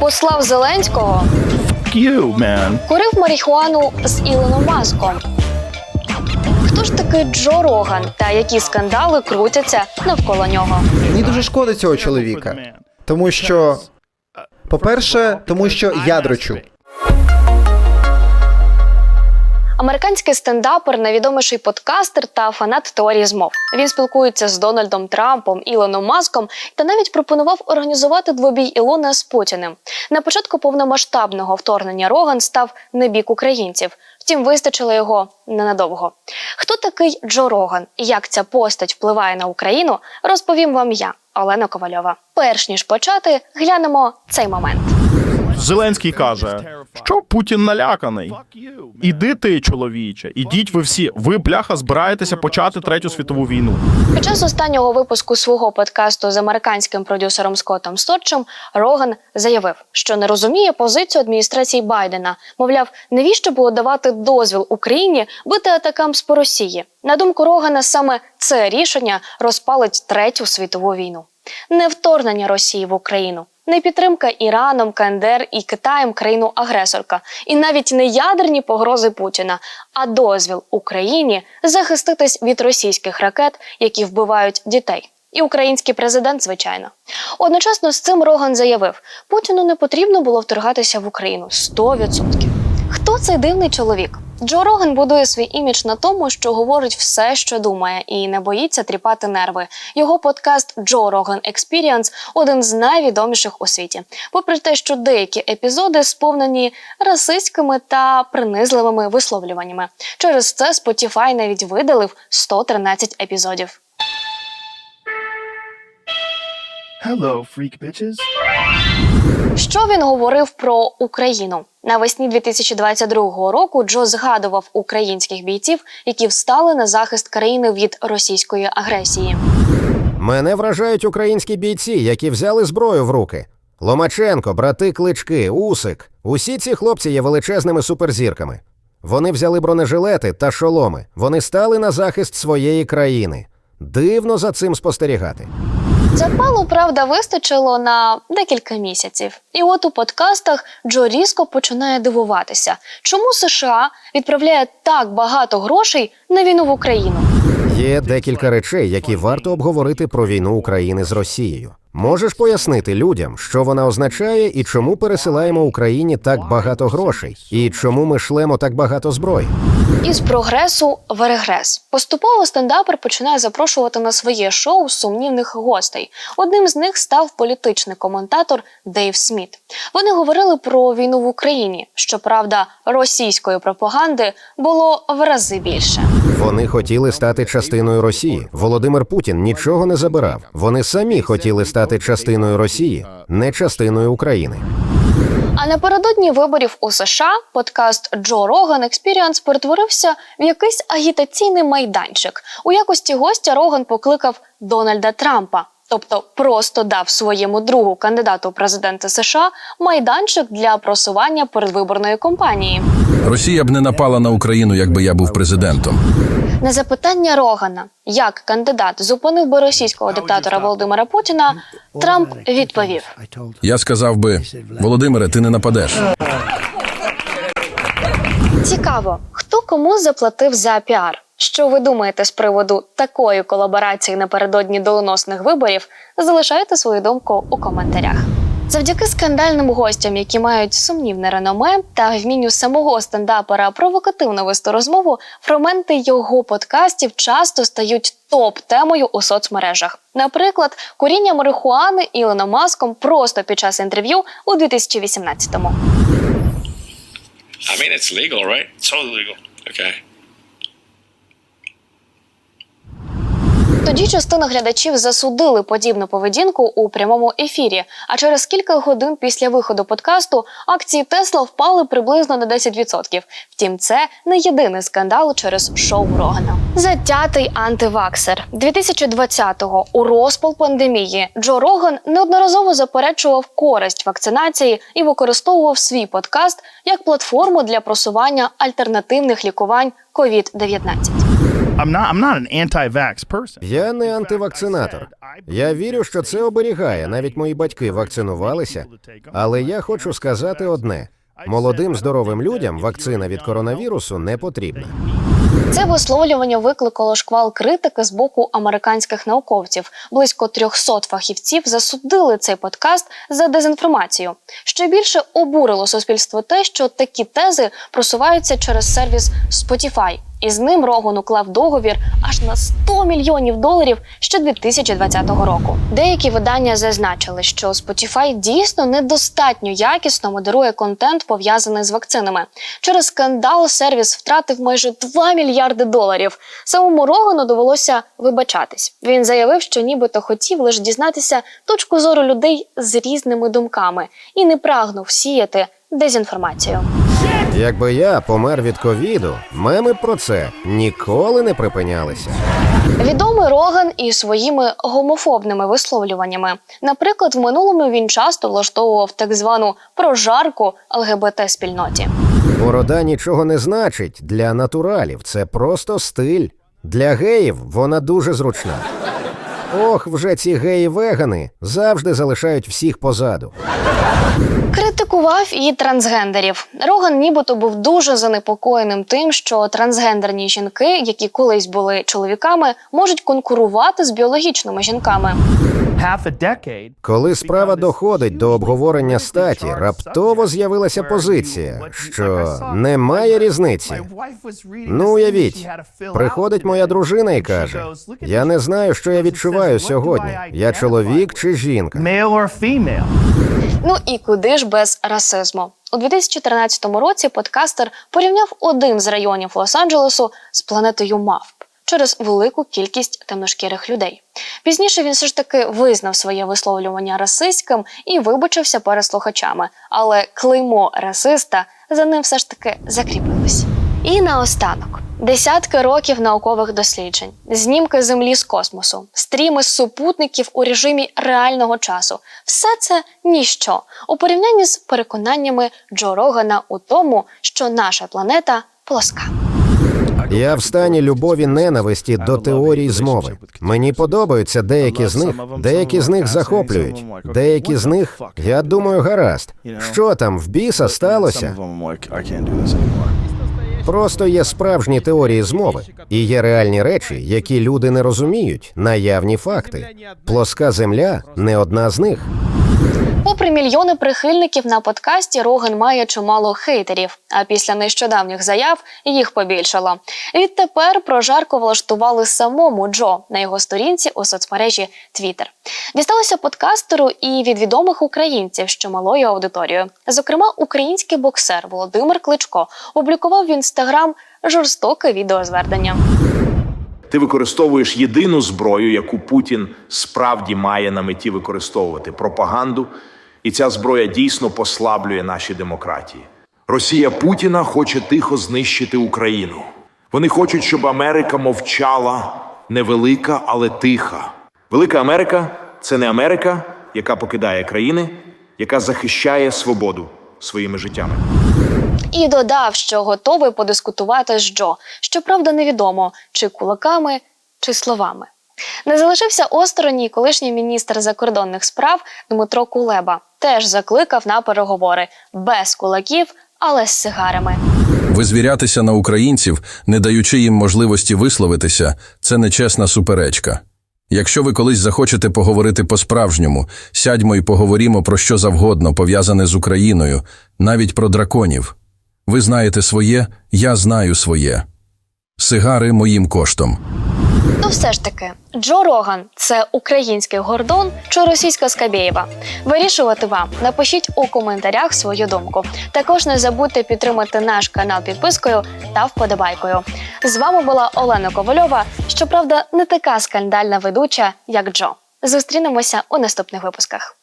послав Зеленського, you, man. курив марихуану з Ілоном Маском. Хто ж такий Джо Роган та які скандали крутяться навколо нього? Мені дуже шкода цього чоловіка. Тому що, по-перше, тому що я дрочу. Американський стендапер, найвідоміший подкастер та фанат теорії змов. Він спілкується з Дональдом Трампом, Ілоном Маском та навіть пропонував організувати двобій Ілона з Путіним. На початку повномасштабного вторгнення Роган став на бік українців. Втім, вистачило його ненадовго. Хто такий Джо Роган і як ця постать впливає на Україну, розповім вам я, Олена Ковальова. Перш ніж почати, глянемо цей момент. Зеленський каже, що Путін наляканий. Іди ти, чоловіче, ідіть ви всі. Ви, бляха, збираєтеся почати третю світову війну. Під час останнього випуску свого подкасту з американським продюсером Скоттом Сторчем Роган заявив, що не розуміє позицію адміністрації Байдена. Мовляв, навіщо було давати дозвіл Україні бити атакам з по Росії. На думку Рогана, саме це рішення розпалить третю світову війну. Не вторгнення Росії в Україну, не підтримка Іраном, КНДР і Китаєм країну агресорка, і навіть не ядерні погрози Путіна, а дозвіл Україні захиститись від російських ракет, які вбивають дітей. І український президент, звичайно. Одночасно з цим Роган заявив: Путіну не потрібно було вторгатися в Україну 100%. Хто цей дивний чоловік? Джо Роган будує свій імідж на тому, що говорить все, що думає, і не боїться тріпати нерви. Його подкаст Джо Роган Experience один з найвідоміших у світі. Попри те, що деякі епізоди сповнені расистськими та принизливими висловлюваннями. Через це Spotify навіть видалив 113 епізодів. Hello, freak bitches. Що він говорив про Україну? Навесні 2022 року Джо згадував українських бійців, які встали на захист країни від російської агресії. Мене вражають українські бійці, які взяли зброю в руки. Ломаченко, брати Клички, Усик. Усі ці хлопці є величезними суперзірками. Вони взяли бронежилети та шоломи. Вони стали на захист своєї країни. Дивно за цим спостерігати. Запалу, правда, вистачило на декілька місяців. І от у подкастах Джо різко починає дивуватися, чому США відправляє так багато грошей на війну в Україну. Є декілька речей, які варто обговорити про війну України з Росією. Можеш пояснити людям, що вона означає і чому пересилаємо Україні так багато грошей, і чому ми шлемо так багато зброї? Із прогресу в регрес. Поступово стендапер починає запрошувати на своє шоу сумнівних гостей. Одним з них став політичний коментатор Дейв Сміт. Вони говорили про війну в Україні. Щоправда, російської пропаганди було в рази більше. Вони хотіли стати частиною Росії. Володимир Путін нічого не забирав. Вони самі хотіли стати частиною Росії, не частиною України. А напередодні виборів у США подкаст Джо Роган Experience перетворився в якийсь агітаційний майданчик. У якості гостя Роган покликав Дональда Трампа. Тобто просто дав своєму другу кандидату у президенти США майданчик для просування передвиборної кампанії. Росія б не напала на Україну, якби я був президентом. На запитання Рогана, як кандидат зупинив би російського диктатора Володимира Путіна, Трамп відповів: Я сказав би: Володимире, ти не нападеш. Цікаво, хто кому заплатив за піар? Що ви думаєте з приводу такої колаборації напередодні доленосних виборів? Залишайте свою думку у коментарях. Завдяки скандальним гостям, які мають сумнівне реноме, та вмінню самого стендапера провокативно вести розмову, фрагменти його подкастів часто стають топ-темою у соцмережах. Наприклад, куріння марихуани Ілоном Маском просто під час інтерв'ю у 2018-му. I mean, it's legal, right? Totally legal. Okay. Тоді частина глядачів засудили подібну поведінку у прямому ефірі. А через кілька годин після виходу подкасту акції Тесла впали приблизно на 10%. Втім, це не єдиний скандал через шоу Рогана. Затятий антиваксер 2020-го у розпал пандемії Джо Роган неодноразово заперечував користь вакцинації і використовував свій подкаст як платформу для просування альтернативних лікувань COVID-19. I'm not. I'm not an anti-vax person. Я не антивакцинатор. Я вірю, що це оберігає. Навіть мої батьки вакцинувалися. Але я хочу сказати одне: молодим здоровим людям вакцина від коронавірусу не потрібна. Це висловлювання викликало шквал критики з боку американських науковців. Близько 300 фахівців засудили цей подкаст за дезінформацію. Ще більше обурило суспільство те, що такі тези просуваються через сервіс Spotify. І з ним Роган уклав договір аж на 100 мільйонів доларів ще 2020 року. Деякі видання зазначили, що Spotify дійсно недостатньо якісно модерує контент, пов'язаний з вакцинами. Через скандал сервіс втратив майже 2 мільярди доларів. Самому Рогану довелося вибачатись. Він заявив, що нібито хотів лише дізнатися точку зору людей з різними думками і не прагнув сіяти дезінформацію. Якби я помер від ковіду, меми про це ніколи не припинялися. Відомий Роган і своїми гомофобними висловлюваннями. Наприклад, в минулому він часто влаштовував так звану прожарку ЛГБТ спільноті. Борода нічого не значить для натуралів. Це просто стиль. Для геїв вона дуже зручна. Ох, вже ці геї-вегани завжди залишають всіх позаду. Критикував і трансгендерів. Роган нібито був дуже занепокоєним тим, що трансгендерні жінки, які колись були чоловіками, можуть конкурувати з біологічними жінками. Коли справа доходить до обговорення статі, раптово з'явилася позиція, що немає різниці. Ну, уявіть, приходить моя дружина і каже: Я не знаю, що я відчуваю сьогодні. Я чоловік чи жінка. male. Ну і куди ж без расизму? У 2013 році подкастер порівняв один з районів Лос-Анджелесу з планетою мавп через велику кількість темношкірих людей. Пізніше він все ж таки визнав своє висловлювання расистським і вибачився перед слухачами, але клеймо расиста за ним все ж таки закріпилось. І наостанок. Десятки років наукових досліджень, знімки землі з космосу, стріми з супутників у режимі реального часу все це ніщо у порівнянні з переконаннями Джо Рогана у тому, що наша планета плоска. Я в стані любові ненависті до теорій змови. Мені подобаються деякі з них, деякі з них захоплюють, деякі з них, я думаю, гаразд. Що там в біса сталося? Просто є справжні теорії змови, і є реальні речі, які люди не розуміють, наявні факти. Плоска земля не одна з них. Попри мільйони прихильників на подкасті, Роган має чимало хейтерів. А після нещодавніх заяв їх побільшало. Відтепер прожарку влаштували самому Джо на його сторінці у соцмережі Twitter. Дісталося подкастеру і від відомих українців з чималою аудиторією. Зокрема, український боксер Володимир Кличко опублікував в інстаграм жорстоке відеозвернення. Ти використовуєш єдину зброю, яку Путін справді має на меті використовувати пропаганду, і ця зброя дійсно послаблює наші демократії. Росія Путіна хоче тихо знищити Україну. Вони хочуть, щоб Америка мовчала невелика, але тиха. Велика Америка це не Америка, яка покидає країни, яка захищає свободу своїми життями. І додав, що готовий подискутувати з Джо. Щоправда, невідомо, чи кулаками, чи словами. Не залишився осторонь колишній міністр закордонних справ Дмитро Кулеба. Теж закликав на переговори без кулаків, але з сигарами. Визвірятися на українців, не даючи їм можливості висловитися, це нечесна суперечка. Якщо ви колись захочете поговорити по-справжньому, сядьмо і поговоримо про що завгодно, пов'язане з Україною, навіть про драконів. Ви знаєте своє, я знаю своє. Сигари моїм коштом. Ну, все ж таки, Джо Роган це український гордон чи російська Скабєєва. Вирішувати вам. Напишіть у коментарях свою думку. Також не забудьте підтримати наш канал підпискою та вподобайкою. З вами була Олена Ковальова. Щоправда, не така скандальна ведуча, як Джо. Зустрінемося у наступних випусках.